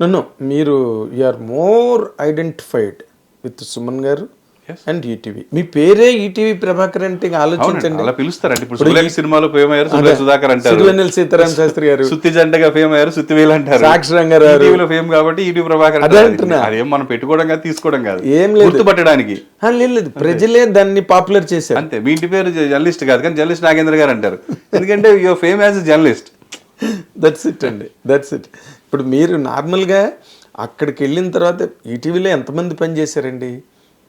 నన్ను మీరు are more identified with Suman garu. And ETV మీ పేరే ఈటీవీ ప్రభాకర్ అంటే ఆలోచించండి. అలా పిలుస్తారండి. ఇప్పుడు సినిమాలో ఫేమ్ అయ్యారు సురేఖ సుధాకర్ అంటారు. సిరివెన్నెల సీతారాం శాస్త్రి గారు. సుత్తి జంటగా ఫేమ్ అయ్యారు సుత్తివేలు అంటారు. సాక్షి రంగారావు. ఈటీవీలో ఫేమ్ కాబట్టి ఈటీ ప్రభాకర్ అదే మనం పెట్టుకోవడం కాదు తీసుకోవడం కాదు. ఏం లేదు. గుర్తుపట్టడానికి. లేదు ప్రజలే దాన్ని పాపులర్ చేశారు. అంతే. మీ ఇంటి పేరు జర్నలిస్ట్ కాదు కానీ జర్నలిస్ట్ నాగేంద్ర గారు అంటారు. ఎందుకంటే your fame as journalist that's it అండి. దట్స్ ఇట్ ఇప్పుడు మీరు నార్మల్గా అక్కడికి వెళ్ళిన తర్వాత ఈటీవీలో ఎంతమంది పని చేశారండి?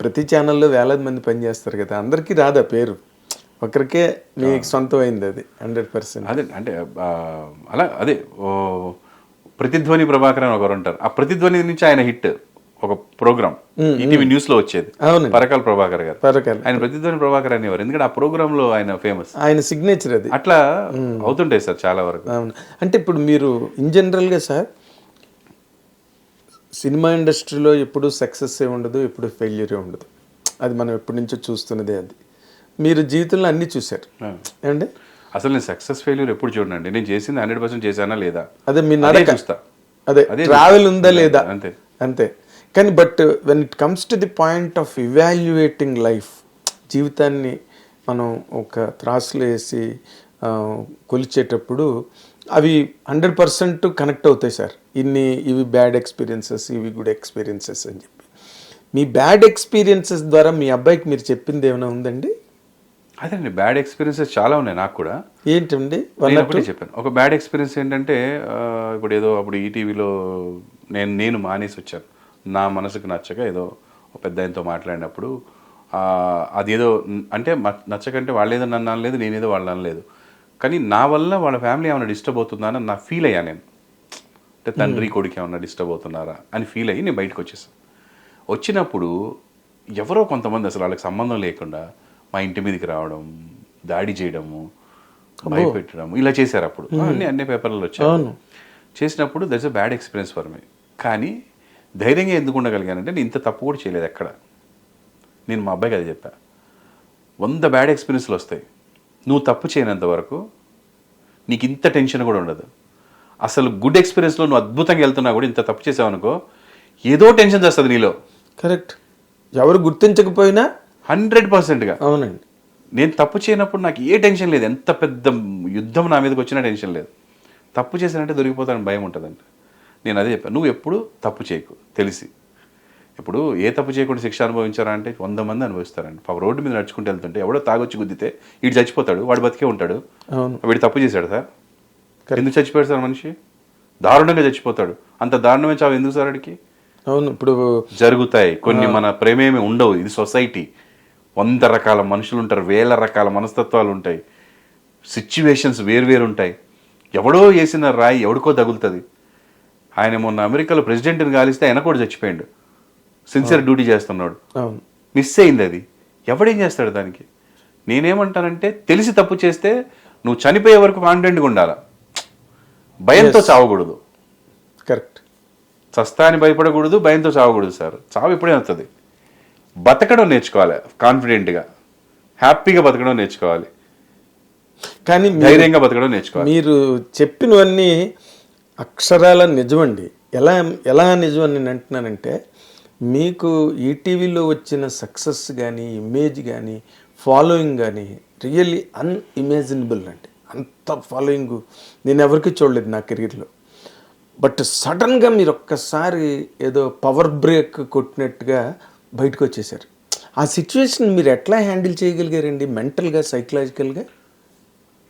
ప్రతి ఛానల్లో వేలాది మంది పని చేస్తారు కదా. అందరికీ రాదా పేరు? ఒకరికే మీకు సొంతం అయింది అది హండ్రెడ్ పర్సెంట్ అదే అంటే అలా అదే ప్రతిధ్వని ప్రభాకర్ అని ఒకరు ఉంటారు. ఆ ప్రతిధ్వని నుంచి ఆయన హిట్. ఒక ప్రోగ్రామ్ ఈటీవీ న్యూస్లో వచ్చేది. పరకాల ప్రభాకర్ గారు. పరకాల. ఆయన ప్రతిధ్వని ప్రభాకర్ అనేవారు. ఎందుకంటే ఆ ప్రోగ్రామ్లో ఆయన ఫేమస్ ఆయన సిగ్నేచర్ అది. అట్లా అవుతుంటాయి సార్ చాలా వరకు. అవును. అంటే ఇప్పుడు మీరు ఇన్ జనరల్గా సార్ సినిమా ఇండస్ట్రీలో ఎప్పుడు సక్సెస్ ఏ ఉండదు ఎప్పుడు ఫెయిల్యూరే ఉండదు. అది మనం ఎప్పటి నుంచో చూస్తున్నదే అది. మీరు జీవితంలో అన్నీ చూశారు. ఏమండి? అసలు నేను సక్సెస్ ఫెయిల్యూర్ ఎప్పుడు చూడండి నేను చేసింది హండ్రెడ్ పర్సెంట్ చేశానా లేదా? అదే మీ నడక. చూస్తా. అదే అదే ట్రావెల్ ఉందా లేదా? అంతే. అంతే. కానీ but when it comes to the point of evaluating life జీవితాన్ని మనం ఒక త్రాసులో వేసి కొలిచేటప్పుడు అవి హండ్రెడ్ పర్సెంట్ కనెక్ట్ అవుతాయి సార్. ఇన్ని ఇవి బ్యాడ్ ఎక్స్పీరియన్సెస్ ఇవి గుడ్ ఎక్స్పీరియన్సెస్ అని చెప్పి. మీ బ్యాడ్ ఎక్స్పీరియన్సెస్ ద్వారా మీ అబ్బాయికి మీరు చెప్పింది ఏమైనా ఉందండి? అదేండి బ్యాడ్ ఎక్స్పీరియన్సెస్ చాలా ఉన్నాయి నాకు కూడా. ఏంటండి? ఒకటే చెప్పాను. ఒక బ్యాడ్ ఎక్స్పీరియన్స్ ఏంటంటే ఇప్పుడు ఏదో అప్పుడు ఈటీవీలో నేను నేను మానేసి వచ్చాను. నా మనసుకు నచ్చక ఏదో ఒక పెద్ద ఆయనతో మాట్లాడినప్పుడు అదేదో న- అంటే నచ్చకంటే వాళ్ళేదో నన్ను అనలేదు నేనేదో వాళ్ళు అనలేదు. కానీ నా వల్ల వాళ్ళ ఫ్యామిలీ ఏమైనా డిస్టర్బ్ అవుతుందా అని నా ఫీల్ అయ్యా నేను. అంటే తండ్రి కొడుకు ఏమన్నా డిస్టర్బ్ అవుతున్నారా అని ఫీల్ అయ్యి నేను బయటకు వచ్చేసాను వచ్చినప్పుడు ఎవరో కొంతమంది అసలు వాళ్ళకి సంబంధం లేకుండా మా ఇంటి మీదకి రావడం దాడి చేయడము భయపెట్టడం ఇలా చేశారు అప్పుడు. అన్ని అన్ని పేపర్లలో వచ్చాయి. చేసినప్పుడు that's a bad experience for మీ కానీ ధైర్యంగా ఎందుకు ఉండగలిగానంటే నేను ఇంత తప్పు కూడా చేయలేదు ఎక్కడ. నేను మా అబ్బాయికి అది చెప్పా. వంద బ్యాడ్ ఎక్స్పీరియన్స్లు వస్తాయి. నువ్వు తప్పు చేయనంత వరకు నీకు ఇంత టెన్షన్ కూడా ఉండదు. అసలు గుడ్ ఎక్స్పీరియన్స్లో నువ్వు అద్భుతంగా వెళ్తున్నా కూడా ఇంత తప్పు చేసావు అనుకో ఏదో టెన్షన్ చేస్తుంది నీలో. కరెక్ట్. ఎవరు గుర్తించకపోయినా హండ్రెడ్ పర్సెంట్గా. అవునండి. నేను తప్పు చేయనప్పుడు నాకు ఏ టెన్షన్ లేదు. ఎంత పెద్ద యుద్ధం నా మీదకి వచ్చినా టెన్షన్ లేదు. తప్పు చేశానంటే దొరికిపోతానని భయం ఉంటుందంట నేను అదే చెప్పాను. నువ్వు ఎప్పుడు తప్పు చేయకు తెలిసి. ఇప్పుడు ఏ తప్పు చేయకుండా శిక్ష అనుభవించారా అంటే వంద మంది అనుభవిస్తారండి. పాప రోడ్డు మీద నడుచుకుంటూ వెళ్తుంటే ఎవడో తాగొచ్చి గుద్దితే వీడు చచ్చిపోతాడు వాడు బతికే ఉంటాడు. వీడు తప్పు చేశాడు సార్? ఎందుకు చచ్చిపోయాడు సార్ మనిషి? దారుణంగా చచ్చిపోతాడు. అంత దారుణమైన చావు ఎందుకు సార్ వాడికి అవును ఇప్పుడు జరుగుతాయి. కొన్ని మన ప్రేమేమి ఉండవు. ఇది సొసైటీ. వంద రకాల మనుషులు ఉంటారు వేల రకాల మనస్తత్వాలు ఉంటాయి. సిచ్యువేషన్స్ వేరువేరు ఉంటాయి. ఎవడో వేసిన రాయి ఎవడికో తగులుతుంది. ఆయన మొన్న అమెరికాలో ప్రెసిడెంట్ని గాలిస్తే ఆయన కూడా చచ్చిపోయాడు. సిన్సియర్ డ్యూటీ చేస్తున్నాడు. మిస్ అయింది అది. ఎవడేం చేస్తాడు దానికి? నేనేమంటానంటే తెలిసి తప్పు చేస్తే నువ్వు చనిపోయే వరకు కాన్ఫిడెంట్గా ఉండాలా? భయంతో చావకూడదు. కరెక్ట్ చస్తా అని భయపడకూడదు భయంతో చావకూడదు సార్. చావు ఎప్పుడే వస్తుంది బతకడం నేర్చుకోవాలి కాన్ఫిడెంట్గా. హ్యాపీగా బతకడం నేర్చుకోవాలి. కానీ ధైర్యంగా బతకడం నేర్చుకోవాలి. మీరు చెప్పినవన్నీ అక్షరాల నిజమండి. ఎలా ఎలా నిజం అని నేను అంటున్నానంటే మీకు ఈటీవీలో వచ్చిన సక్సెస్ కానీ ఇమేజ్ కానీ ఫాలోయింగ్ కానీ రియల్లీ అన్ఇమాజినబుల్ అండి. అంత ఫాలోయింగ్ నేను ఎవరికి చూడలేదు నా కెరీర్లో. బట్ సడన్గా మీరు ఒక్కసారి ఏదో పవర్ బ్రేక్ కొట్టినట్టుగా బయటకు వచ్చేసారు. ఆ సిచ్యువేషన్ మీరు ఎట్లా హ్యాండిల్ చేయగలిగారండి? మెంటల్గా సైకలాజికల్గా?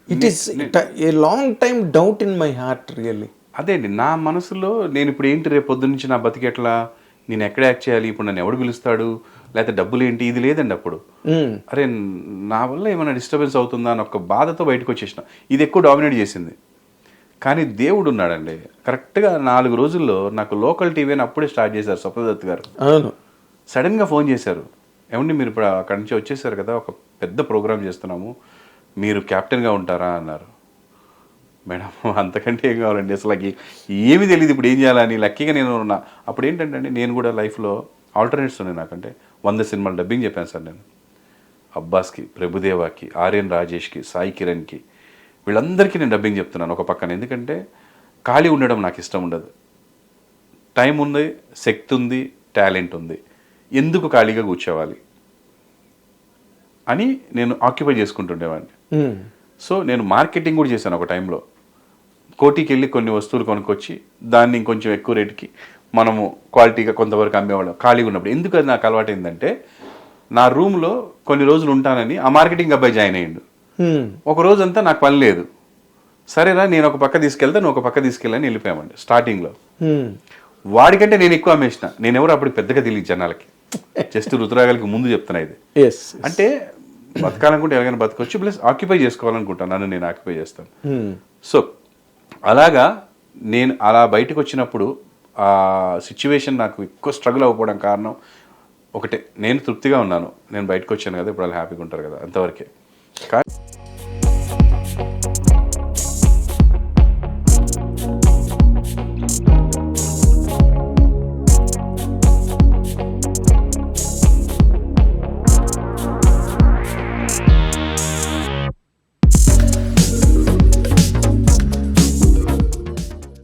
It is a long time doubt in my heart really అదే అండి నా మనసులో నేను ఇప్పుడు ఏంటి రేపు పొద్దున్న నుంచి నా బతికెట్లా నేను ఎక్కడ యాక్ట్ చేయాలి? ఇప్పుడు నన్ను ఎవడు పిలుస్తాడు? లేకపోతే డబ్బులు ఏంటి? ఇది లేదండి అప్పుడు. అరే నా వల్ల ఏమైనా డిస్టర్బెన్స్ అవుతుందా అని ఒక బాధతో బయటకు వచ్చేసిన. ఇది ఎక్కువ డామినేట్ చేసింది. కానీ దేవుడు ఉన్నాడండి. కరెక్ట్గా నాలుగు రోజుల్లో నాకు లోకల్ టీవీ అని అప్పుడే స్టార్ట్ చేశారు స్వప్నదత్ గారు. అవును. సడన్గా ఫోన్ చేశారు. ఏమండి మీరు ఇప్పుడు అక్కడి నుంచి వచ్చేసారు కదా? ఒక పెద్ద ప్రోగ్రామ్ చేస్తున్నాము. మీరు కెప్టెన్గా ఉంటారా? అన్నారు. మేడం అంతకంటే ఏం కావాలండి? అసలు నాకు తెలియదు ఇప్పుడు ఏం చేయాలని లక్కీగా నేను ఉన్నా. అప్పుడు ఏంటంటే అండి నేను కూడా లైఫ్లో ఆల్టర్నేట్స్ ఉన్నాయి నాకంటే. వంద సినిమాలు డబ్బింగ్ చెప్పాను సార్ నేను. అబ్బాస్కి ప్రభుదేవాకి ఆర్యన్ రాజేష్కి సాయి కిరణ్కి. వీళ్ళందరికీ నేను డబ్బింగ్ చెప్తున్నాను ఒక పక్కన. ఎందుకంటే ఖాళీ ఉండడం నాకు ఇష్టం ఉండదు. టైం ఉంది శక్తి ఉంది టాలెంట్ ఉంది. ఎందుకు ఖాళీగా కూర్చోవాలి? అని నేను ఆక్యుపై చేసుకుంటుండేవాడిని. సో నేను మార్కెటింగ్ కూడా చేశాను ఒక టైంలో. కోటికి వెళ్ళి కొన్ని వస్తువులు కొనుక్కొచ్చి దాన్ని ఇంకొంచెం ఎక్కువ రేటుకి మనము క్వాలిటీగా కొంతవరకు అమ్మేవాళ్ళం ఖాళీగా ఉన్నప్పుడు. ఎందుకు అది నాకు అలవాటు ఏంటంటే నా రూమ్లో కొన్ని రోజులు ఉంటానని ఆ మార్కెటింగ్ అబ్బాయి జాయిన్ అయ్యిండు. ఒక రోజంతా నాకు పని లేదు. సరేనా నేను ఒక పక్క తీసుకెళ్తా నువ్వు ఒక పక్క తీసుకెళ్ళని వెళ్ళిపోయామండి స్టార్టింగ్లో. వాడికంటే నేను ఎక్కువ అమ్మేసిన. నేను ఎవరు అప్పుడు పెద్దగా తెలియదు జనాలకి. జస్ట్ రుతురాగాలకి ముందు చెప్తున్నా ఇది. అంటే బతకాలనుకుంటే ఎలాగైనా బతకొచ్చు ప్లస్ ఆక్యుపై చేసుకోవాలనుకుంటాను నన్ను నేను ఆక్యుపై చేస్తాను. ఉమ్, సో అలాగా నేను అలా బయటకు వచ్చినప్పుడు ఆ సిచ్యువేషన్ నాకు ఎక్కువ స్ట్రగుల్ అవ్వకపోవడం కారణం ఒకటే నేను తృప్తిగా ఉన్నాను. నేను బయటకు వచ్చాను కదా ఇప్పుడు వాళ్ళు హ్యాపీగా ఉంటారు కదా అంతవరకే. కానీ